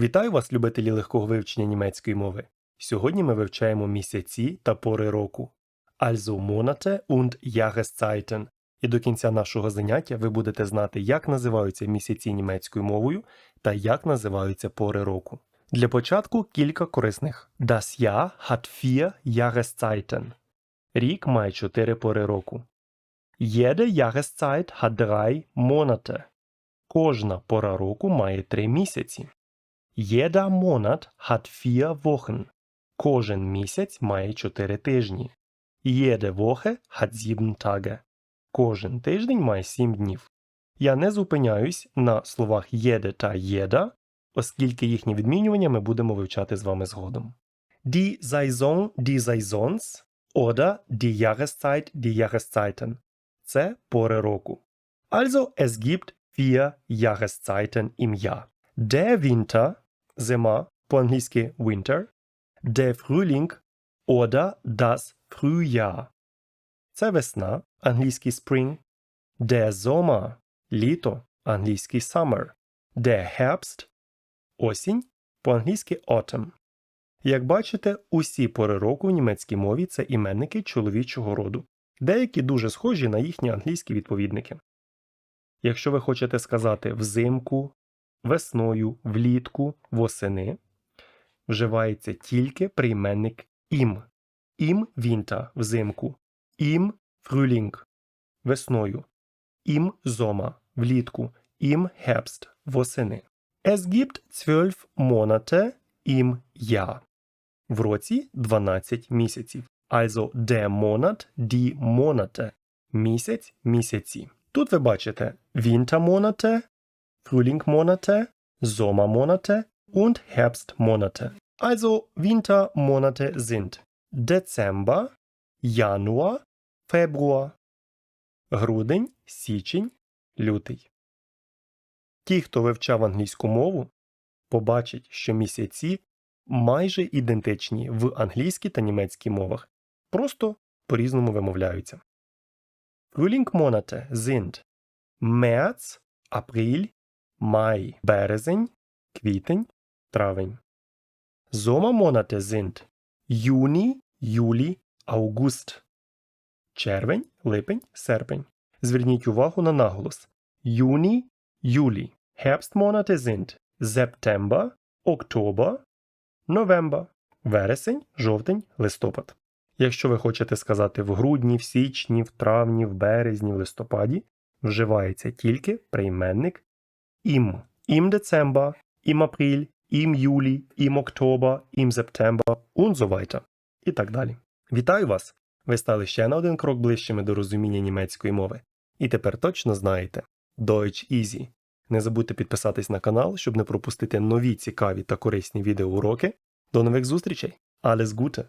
Вітаю вас, любителі легкого вивчення німецької мови. Сьогодні ми вивчаємо місяці та пори року. Also Monate und Jahreszeiten. І до кінця нашого заняття ви будете знати, як називаються місяці німецькою мовою та як називаються пори року. Для початку кілька корисних. Das Jahr hat vier Jahreszeiten. Рік має чотири пори року. Jede Jahreszeit hat drei Monate. Кожна пора року має три місяці. Monat hat vier Wochen. Кожен місяць має чотири тижні. Hat sieben Tage. Кожен тиждень має сім днів. Я не зупиняюсь на словах jede та jeder, оскільки їхнє відмінювання ми будемо вивчати з вами згодом. Die Saison, die Saisons oder die Jahreszeit, die Jahreszeiten. Це пори року. Also es gibt vier Jahreszeiten im Jahr. Der Winter, зима, по-англійськи winter, der Frühling oder das Frühjahr. Це весна, англійський spring, der Sommer, літо, англійський summer, der Herbst, осінь, по-англійськи autumn. Як бачите, усі пори року в німецькій мові це іменники чоловічого роду, деякі дуже схожі на їхні англійські відповідники. Якщо ви хочете сказати взимку, весною, влітку, восени, вживається тільки прийменник ім. Ім вінта взимку, ім фрюлінг весною, ім зома влітку, ім хепст восени. Es gibt zwölf Monate im Jahr. В році 12 місяців. Also der Monat, die Monate. Місяць, місяці. Тут ви бачите Wintermonate, Frühlingmonate, Sommermonate und Herbstmonate. Also Wintermonate sind Dezember, Januar, Фебруар, грудень, січень, лютий. Ті, хто вивчав англійську мову, побачать, що місяці майже ідентичні в англійській та німецькій мовах, просто по-різному вимовляються. Frühlingmonate sind März, April, Mai, березень, квітень, травень. Sommermonate sind Juni, Juli, August. Червень, липень, серпень. Зверніть увагу на наголос. Юні, Юлі. Herbstmonate sind September, Oktober, November. Вересень, жовтень, листопад. Якщо ви хочете сказати в грудні, в січні, в травні, в березні, в листопаді, вживається тільки прийменник ім. Ім Dezember, ім Апріль, ім Юлі, ім Октобер, ім Септембер und so weiter. І так далі. Вітаю вас! Ви стали ще на один крок ближчими до розуміння німецької мови. І тепер точно знаєте Deutsch Easy. Не забудьте підписатись на канал, щоб не пропустити нові цікаві та корисні відеоуроки. До нових зустрічей! Alles Gute!